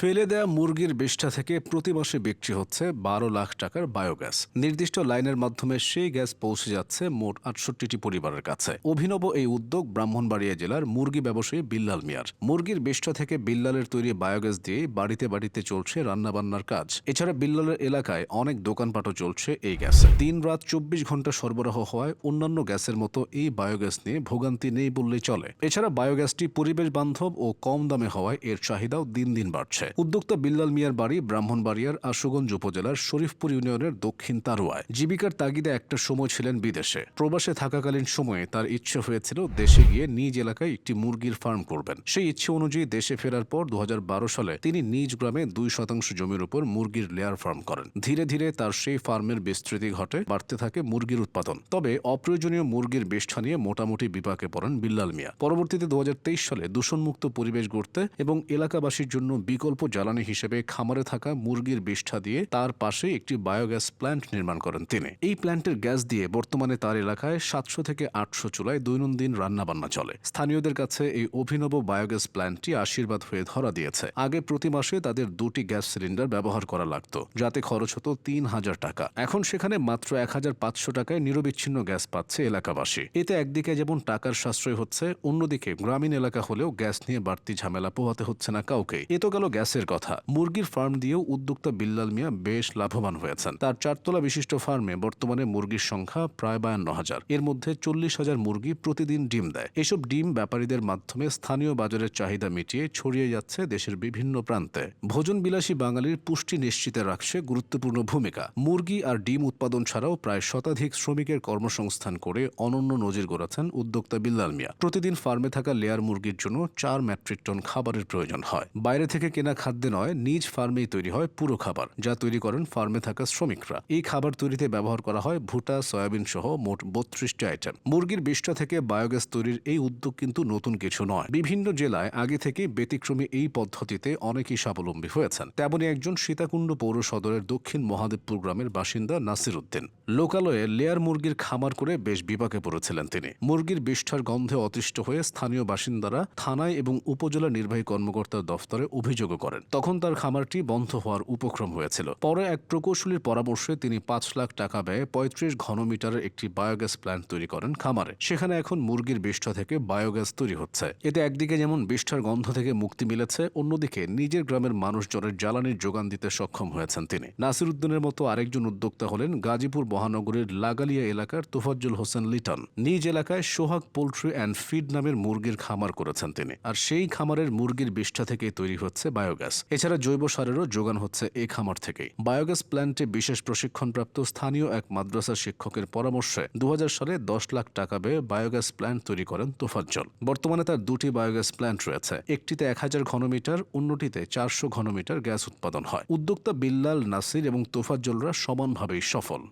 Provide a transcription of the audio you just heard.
ফেলে দেয়া মুরগির বিষ্ঠা থেকে প্রতি মাসে বিক্রি হচ্ছে বারো লাখ টাকার বায়োগ্যাস। নির্দিষ্ট লাইনের মাধ্যমে সেই গ্যাস পৌঁছে যাচ্ছে মোট আটষট্টিটি পরিবারের কাছে। অভিনব এই উদ্যোগ ব্রাহ্মণবাড়িয়া জেলার মুরগি ব্যবসায়ী বিল্লাল মিয়ার। মুরগির বিষ্ঠা থেকে বিল্লালের তৈরি বায়োগ্যাস দিয়ে বাড়িতে বাড়িতে চলছে রান্নাবান্নার কাজ। এছাড়া বিল্লালের এলাকায় অনেক দোকানপাটও চলছে এই গ্যাস। দিন রাত চব্বিশ ঘণ্টা সরবরাহ হওয়ায় অন্যান্য গ্যাসের মতো এই বায়োগ্যাস নিয়ে ভোগান্তি নেই বললেই চলে। এছাড়া বায়োগ্যাসটি পরিবেশ বান্ধব ও কম দামে হওয়ায় এর চাহিদাও দিন দিন বাড়ছে। উদ্যোক্তা বিল্লাল মিয়ার বাড়ি ব্রাহ্মণবাড়িয়ার আশুগঞ্জ উপজেলার শরীফপুর ইউনিয়নের দক্ষিণ তারুয়ায়। জীবিকার তাগিদে একটা সময় ছিলেন বিদেশে। প্রবাসে থাকাকালীন সময়ে তার ইচ্ছে হয়েছিল দেশে গিয়ে নিজ এলাকায় একটি মুরগির ফার্ম করবেন। সেই ইচ্ছে অনুযায়ী দেশে ফেরার পর দু সালে তিনি নিজ গ্রামে দুই শতাংশ জমির উপর মুরগির লেয়ার ফার্ম করেন। ধীরে ধীরে তার সেই ফার্মের বিস্তৃতি ঘটে, বাড়তে থাকে মুরগির উৎপাদন। তবে অপ্রয়োজনীয় মুরগির বেষ্ঠা নিয়ে মোটামুটি বিপাকে পড়েন বিল্লাল মিয়া। পরবর্তীতে দু হাজার তেইশ সালে দূষণমুক্ত পরিবেশ গড়তে এবং এলাকাবাসীর জন্য বিকল্প জ্বালানি হিসেবে খামারে থাকা মুরগির বিষ্ঠা দিয়ে তার পাশে একটি বায়োগ্যাস প্ল্যান্ট নির্মাণ করেন তিনি। এই প্ল্যান্টের গ্যাস দিয়ে বর্তমানে তার এলাকায় সাতশো থেকে আটশো চুলায় দৈনন্দিন রান্নাবান্না চলে। স্থানীয়দের কাছে এই অভিনব বায়োগ্যাস প্ল্যান্টটি আশীর্বাদ হয়ে ধরা দিয়েছে। আগে প্রতি মাসে তাদের দুটি গ্যাস সিলিন্ডার ব্যবহার করা লাগতো, যাতে খরচ হতো তিন হাজার টাকা। এখন সেখানে মাত্র এক হাজার পাঁচশো টাকায় নিরবিচ্ছিন্ন গ্যাস পাচ্ছে এলাকাবাসী। এতে একদিকে যেমন টাকার সাশ্রয় হচ্ছে, অন্যদিকে গ্রামীণ এলাকা হলেও গ্যাস নিয়ে বাড়তি ঝামেলা পোহাতে হচ্ছে না কাউকে। এ তো গেল গ্যাসের কথা। মুরগির ফার্ম দিয়েও উদ্যোক্তা বিল্লাল মিয়া বেশ লাভবান হয়েছেন। তার চারতলা বিশিষ্ট ফার্মে বর্তমানে মুরগির সংখ্যা প্রায় বায়ান্ন হাজার। এর মধ্যে চল্লিশ হাজার মুরগি প্রতিদিন ডিম দেয়। এসব ডিম ব্যাপারীদের মাধ্যমে স্থানীয় বাজারের চাহিদা মিটিয়ে ছড়িয়ে যাচ্ছে দেশের বিভিন্ন প্রান্তে। ভোজন বিলাসী বাঙালির পুষ্টি নিশ্চিতে রাখছে গুরুত্বপূর্ণ ভূমিকা। মুরগি আর ডিম উৎপাদন ছাড়াও প্রায় শতাধিক শ্রমিকের কর্মসংস্থান করে অনন্য নজির গড়াচ্ছেন উদ্যোক্তা বিল্লাল মিয়া। প্রতিদিন ফার্মে থাকা লেয়ার মুরগির জন্য চার মেট্রিক টন খাবারের প্রয়োজন হয়। বাইরে থেকে কেনা খাদ্যে নয়, নিজ ফার্মেই তৈরি হয় পুরো খাবার, যা তৈরি করেন ফার্মে থাকা শ্রমিকরা। এই খাবার তৈরিতে ব্যবহার করা হয় ভুটা সয়াবিন সহ মোট বত্রিশটি আইটেম। মুরগির বিষ্ঠা থেকে বায়োগ্যাস তৈরির এই উদ্যোগ কিন্তু নতুন কিছু নয়। বিভিন্ন জেলায় আগে থেকে ব্যতিক্রমী এই পদ্ধতিতে অনেকেই স্বাবলম্বী হয়েছেন। তেমনই একজন সীতাকুণ্ড পৌর সদরের দক্ষিণ মহাদেবপুর গ্রামের বাসিন্দা নাসির উদ্দিন লোকালয়ে লেয়ার মুরগির খামার করে বেশ বিপাকে পড়েছিলেন তিনি। মুরগির বিষ্ঠার গন্ধে অতিষ্ঠ হয়ে স্থানীয় বাসিন্দারা থানায় এবং উপজেলা নির্বাহী কর্মকর্তার দফতরে অভিযোগ অভিযোগও করেন। তখন তার খামারটি বন্ধ হওয়ার উপক্রম হয়েছিল। পরে এক প্রকৌশলীর পরামর্শে তিনি পাঁচ লাখ টাকা ব্যয়ে পঁয়ত্রিশ ঘনমিটারের একটি বায়োগ্যাস প্ল্যান্ট তৈরি করেন খামারে। সেখানে এখন মুরগির বিষ্ঠা থেকে বায়োগ্যাস তৈরি হচ্ছে। এতে একদিকে যেমন বিষ্ঠার গন্ধ থেকে মুক্তি মিলেছে, অন্যদিকে নিজের গ্রামের মানুষজনের জ্বালানির যোগান দিতে সক্ষম হয়েছেন তিনি। নাসির উদ্দিনের মতো আরেকজন উদ্যোক্তা হলেন গাজীপুর মহানগরীর লাগালিয়া এলাকার তোফাজ্জুল হোসেন লিটন। নিজ এলাকায় সোহাগ পোল্ট্রি অ্যান্ড ফিড নামের মুরগির খামার করেছেন তিনি। আর সেই খামারের মুরগির বিষ্ঠা থেকে তৈরি হচ্ছে বায়োগ্যাস। এছাড়া জৈব সারেরও যোগান হচ্ছে এই খামার থেকেই। বায়োগ্যাস প্ল্যান্টে বিশেষ প্রশিক্ষণপ্রাপ্ত স্থানীয় এক মাদ্রাসা শিক্ষকের পরামর্শে দু হাজার সালে দশ লাখ টাকা ব্যয়ে বায়োগ্যাস প্ল্যান্ট তৈরি করেন তোফাজ্জল। বর্তমানে তার দুটি বায়োগ্যাস প্ল্যান্ট রয়েছে। একটিতে এক হাজার ঘনমিটার, অন্যটিতে চারশো ঘনমিটার গ্যাস উৎপাদন হয়। উদ্যোক্তা বিল্লাল নাসির এবং তোফাজ্জলরা সমানভাবেই সফল।